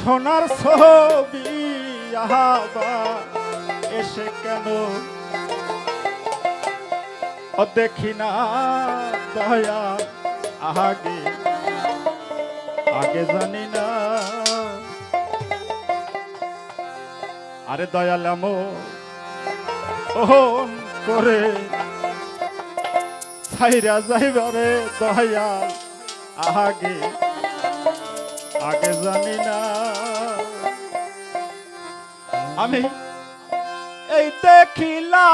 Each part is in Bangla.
সোনার ছবি আহাবা, এসে কেন? দেখি না দয়া আগে আগে জানি না। আরে দয়ালাম ওহন করে ছাইরা যাইবারে দয়াল আগে আগে জানি না। আমি এই দেখিলা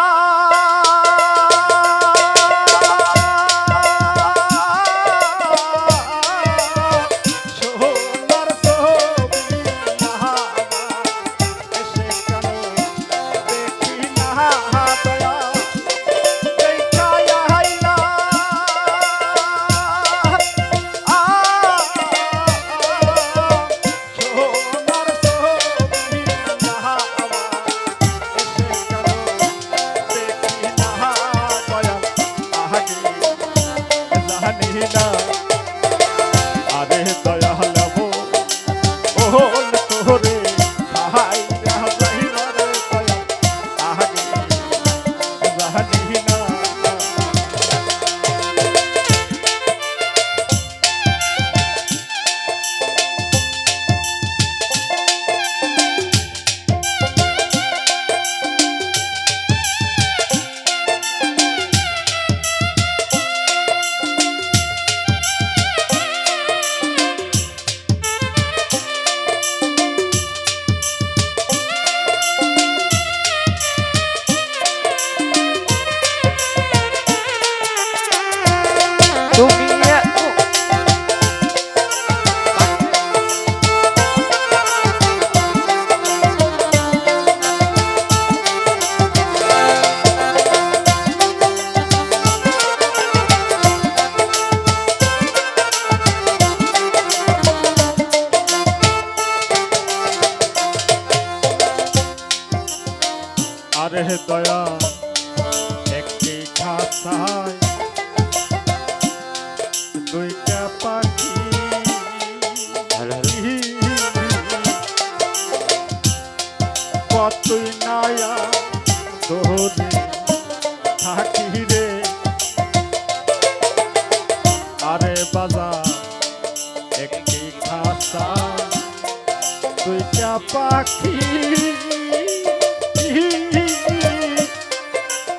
পাখি।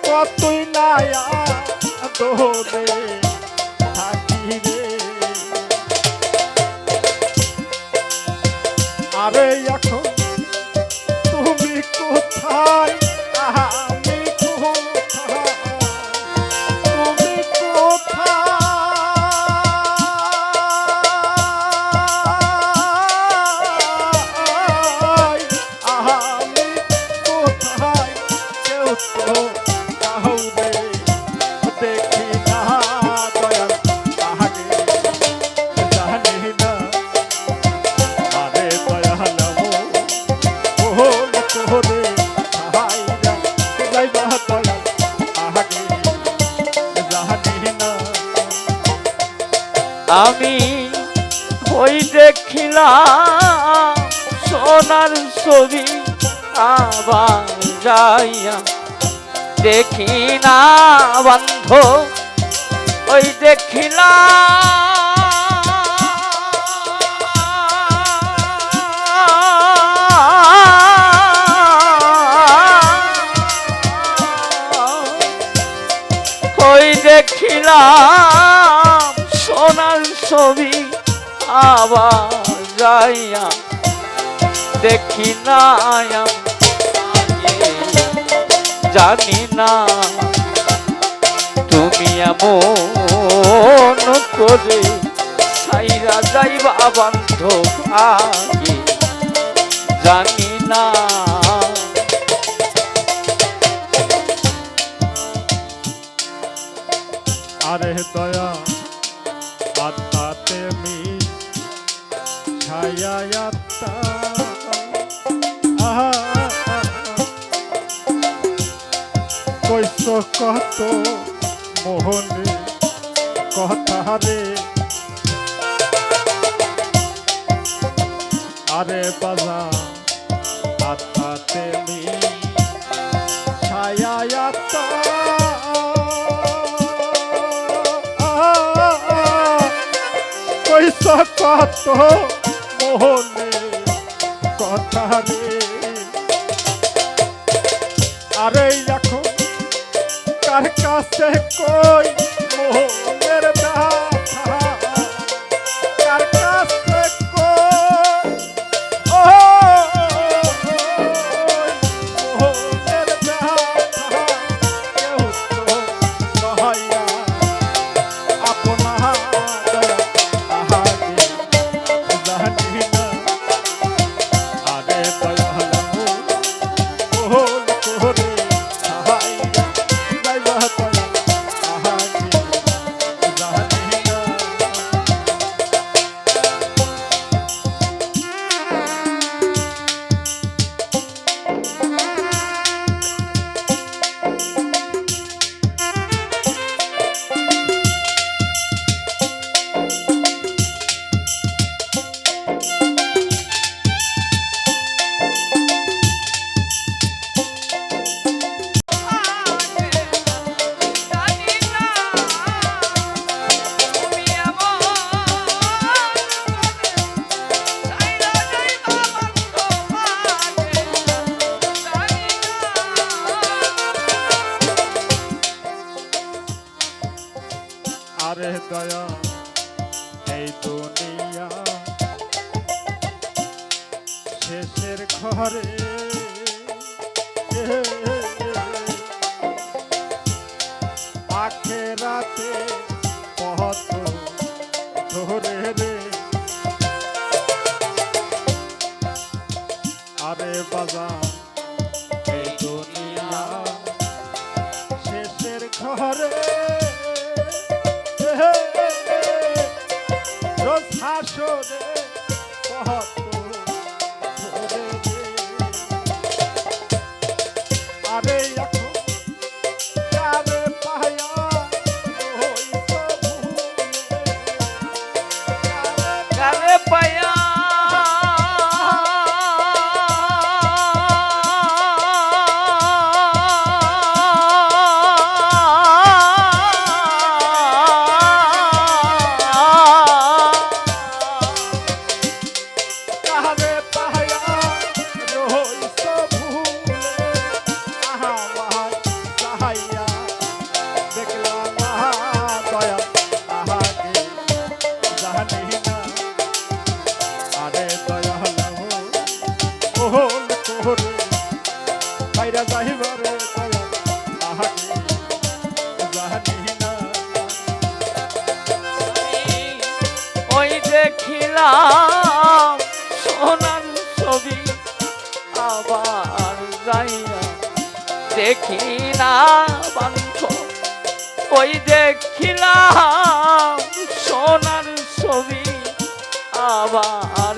কতই নায়া দোবে থাকি আরে এখন তুমি কোথায়? দেখি না বন্ধ ওই দেখিলাম ওই দেখিলাম সোনার ছবি আবার যাইয়া দেখি না জানি না। তুমি এমন করে সাইরা যাইবা বান্ধব আগে। জানি না। কথা রে। আরে বাজা আত্মাতে মি ছায়ায়াতা কইস কত মোহনে কথা রে। আরে এখন কার কাছে কই মোহনের ব্যথা দুনিয়া। শেষের ঘরে দেখি না বান্ধ ওই দেখিলাম সোনার ছবি আবার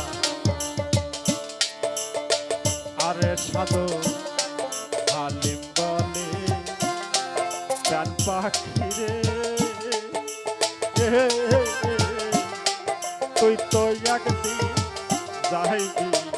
আরে সাধু হালিম বলে চান পাখি রে তুই তো একদিন যাইবি